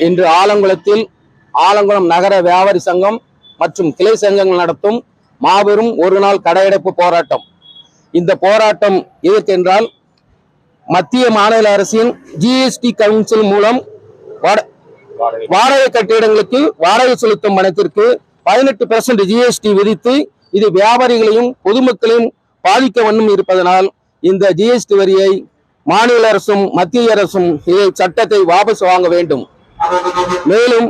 இன்று ஆலங்குளத்தில் ஆலங்குளம் நகர வியாபாரி சங்கம் மற்றும் கிளை சங்கங்கள் நடத்தும் மாபெரும் ஒரு நாள் கடையடைப்பு போராட்டம். இந்த போராட்டம் எதற்கென்றால் மத்திய மாநில அரசின் ஜிஎஸ்டி கவுன்சில் மூலம் வாடகை. கட்டிடங்களுக்கு வாடகை செலுத்தும் பணத்திற்கு பதினெட்டு பெர்சன்ட் ஜிஎஸ்டி விதித்து இது வியாபாரிகளையும் பொதுமக்களையும் பாதிக்க வண்ணம் இருப்பதனால் இந்த ஜிஎஸ்டி வரியை மாநில அரசும் மத்திய அரசும் இதை சட்டத்தை வாபஸ் வாங்க வேண்டும். மேலும்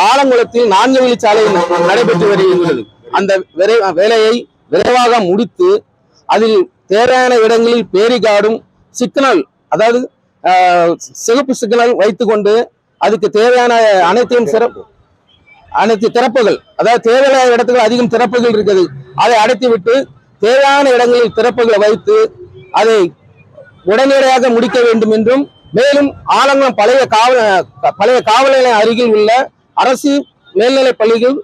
ஆலங்குளத்தில் நான்கு வழிச்சாலை நடைபெற்று வருகின்றது. அந்த விரை- வேலையை விரைவாக முடித்து அதில் தேவையான இடங்களில் பேரிகாடும் சிக்னல் அதாவது ஆஹ், சிகப்பு சிக்னல் வைத்துக்கொண்டு அதுக்கு தேவையான அனைத்தையும் சிறப்பு அனைத்து திறப்புகள் அதாவது தேவையான இடத்துக்கு அதிகம் திறப்புகள் இருக்குது. அதை அடைத்து விட்டு தேவையான இடங்களில் திறப்புகளை வைத்து அதை உடனடியாக முடிக்க வேண்டும் என்றும் மேலும் ஆலங்குளம் பழைய காவல் பழைய காவல் நிலையம் அருகில் உள்ள அரசு மேல்நிலைப் பள்ளிகள்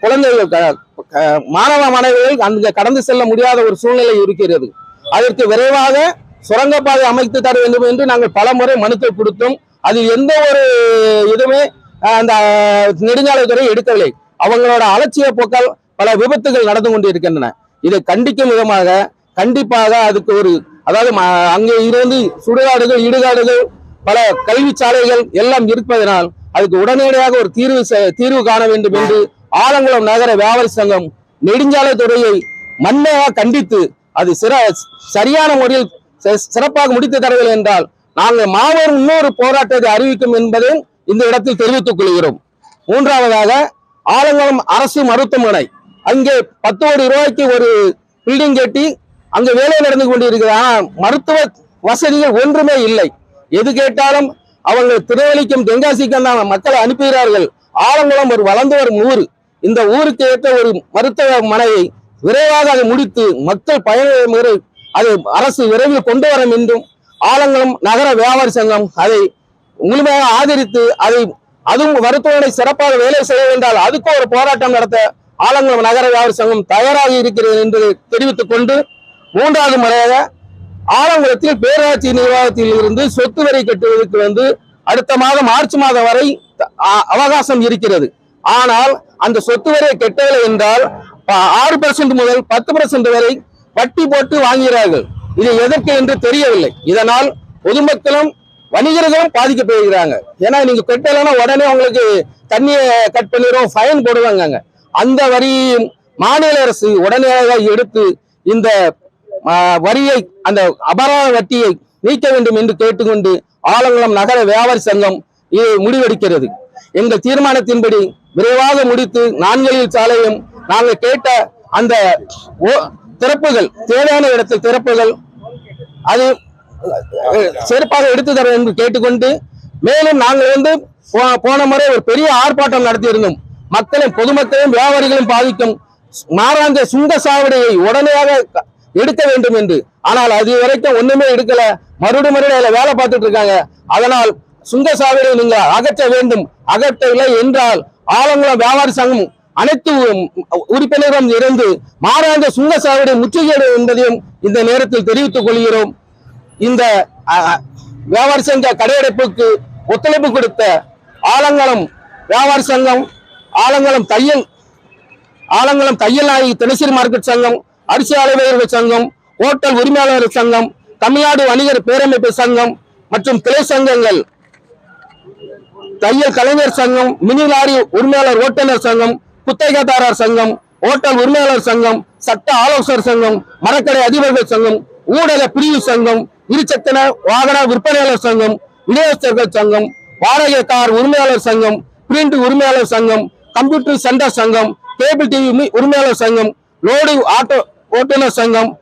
குழந்தைகள் க- மாணவ மாணவிகள் அங்கு கடந்து செல்ல முடியாத ஒரு சூழ்நிலை இருக்கிறது. அதற்கு விரைவாக சுரங்கப்பாதை அமைத்து தர வேண்டும் என்று நாங்கள் பல முறை மனுக்கள் கொடுத்தோம். அது எந்த ஒரு இதுவுமே அந்த நெடுஞ்சாலைத்துறை எடுக்கவில்லை. அவங்களோட அலட்சிய போக்கால் பல விபத்துகள் நடந்து கொண்டிருக்கின்றன. இதை கண்டிக்கும் விதமாக கண்டிப்பாக அதுக்கு ஒரு அதாவது ம- அங்கே இருந்து சுடுகாடுகள் இடுகாடுகள் பல கல்வி சாலைகள் எல்லாம் இருப்பதனால் அதுக்கு உடனடியாக ஒரு தீர்வு செ- தீர்வு காண வேண்டும் என்று ஆலங்குளம் நகர வியாபாரி சங்கம் நெடுஞ்சாலைத்துறையை மண்மையாக கண்டித்து அது சிற சரியான முறையில் சிறப்பாக முடித்து தரவில்லை என்றால் நாங்கள் மாபெரும் இன்னொரு போராட்டத்தை அறிவிக்கும் என்பதை இந்த இடத்தில் தெரிவித்துக் கொள்கிறோம். மூன்றாவதாக ஆலங்குளம் அரசு மருத்துவமனை. அங்கே பத்து கோடி ரூபாய்க்கு ஒரு பில்டிங் கட்டி அங்கே வேலை நடந்து கொண்டிருக்கிறது ஆனால் மருத்துவ வசதிகள் ஒன்றுமே இல்லை. எது கேட்டாலும் அவங்க திருவள்ளிக்கும் தென்காசிக்கும் தான் மக்களை அனுப்புகிறார்கள். ஆலங்குளம் ஒரு வளர்ந்து வரும் ஊர். இந்த ஊருக்கு ஏற்ற ஒரு மருத்துவமனையை விரைவாக அதை முடித்து மக்கள் பயன் அதை அது அரசு விரைவில் கொண்டு வரும் என்றும் ஆலங்குளம் நகர வியாபாரி சங்கம் அதை முழுமையாக ஆதரித்து அதை அதுவும் மருத்துவமனை சிறப்பாக வேலை செய்ய வேண்டால் அதுக்கு ஒரு போராட்டம் நடத்த ஆலங்குளம் நகர வியாபாரி சங்கம் தயாராக இருக்கிறது என்று தெரிவித்துக் கொண்டு மூன்றாவது முறையாக ஆலங்குளத்தில் பேராட்சி நிர்வாகத்தில் இருந்து சொத்து வரி கட்டுவதற்கு வந்து அடுத்த மாதம் மார்ச் மாதம் வரை அ- அவகாசம் இருக்கிறது. ஆனால் அந்த சொத்து வரை கெட்டவில்லை என்றால் ஆறு பர்சன்ட் முதல் பத்து பர்சன்ட் வரை வட்டி போட்டு வாங்குகிறார்கள். இது எதற்கு என்று தெரியவில்லை. இதனால் பொதுமக்களும் வணிகர்களும் பாதிக்கப்படுகிறாங்க. ஏன்னா நீங்க கட்டலைன்னா உடனே உங்களுக்கு தண்ணியை கட் பண்ணிடுவோம் ஃபைன் போடுவாங்க அந்த வரி மாநில அரசு உடனடியாக எடுத்து இந்த வரியை அந்த அபராத வட்டியை நீக்க வேண்டும் என்று கேட்டுக்கொண்டு ஆலங்குளம் நகர வியாபாரி சங்கம் முடிவெடுக்கிறது. எங்கள் தீர்மானத்தின்படி விரைவாக முடித்து நான்களில் சாலையும் நாங்கள் கேட்ட அந்த ஓ- திறப்புகள் தேவையான இடத்தில் திறப்புகள் அது சிறப்பாக எடுத்து தர என்று கேட்டுக்கொண்டு மேலும் நாங்கள் வந்து போ- போன முறை ஒரு பெரிய ஆர்ப்பாட்டம் நடத்தியிருந்தோம். மக்களையும் பொதுமக்களையும் வியாபாரிகளையும் பாதிக்கும் மாறாந்த சுங்க சாவடியை உடனடியாக எடுக்க வேண்டும் என்று. ஆனால் அது வரைக்கும் ஒண்ணுமே எடுக்கல. மறுபடி மறுபடியும் அதில் வேலை பார்த்துட்டு இருக்காங்க. அதனால் சுங்க சாவடியை நீங்கள் அகற்ற வேண்டும். அகற்றவில்லை என்றால் ஆலங்குளம் வியாபாரி சங்கம் அனைத்து உறுப்பினரும் இருந்து மாறாந்த சுங்க சாவடி முற்றுகையிடு என்பதையும் இந்த நேரத்தில் தெரிவித்துக் கொள்கிறோம். இந்த வியாபார சங்க கடையடைப்புக்கு ஒத்துழைப்பு கொடுத்த ஆலங்குளம் வியாபார சங்கம் ஆலங்குளம் தையல் ஆலங்குளம் தையல் நாயகி தினசரி மார்க்கெட் சங்கம் அரிசி ஆலைவர்கள் சங்கம் ஹோட்டல் உரிமையாளர்கள் சங்கம் தமிழ்நாடு வணிகர் பேரமைப்பு சங்கம் மற்றும் கிளை சங்கங்கள் தையல் கலைஞர் சங்கம் மினி லாரி உரிமையாளர் ஓட்டுநர் சங்கம் குத்தகைதாரர் சங்கம் ஓட்டல் உரிமையாளர் சங்கம் சட்ட ஆலோசகர் சங்கம் மரக்கடை அதிபர்கள் சங்கம் ஊடக பிரிவு சங்கம் இருசக்கர வாகன விற்பனையாளர் சங்கம் விநியோகஸ்தர்கள் சங்கம் வாடகை கார் உரிமையாளர் சங்கம் பிரிண்ட் உரிமையாளர் சங்கம் கம்ப்யூட்டர் சென்டர் சங்கம் கேபிள் டிவி உரிமையாளர் சங்கம் லோடிங் ஆட்டோ ஓட்டுநர் சங்கம்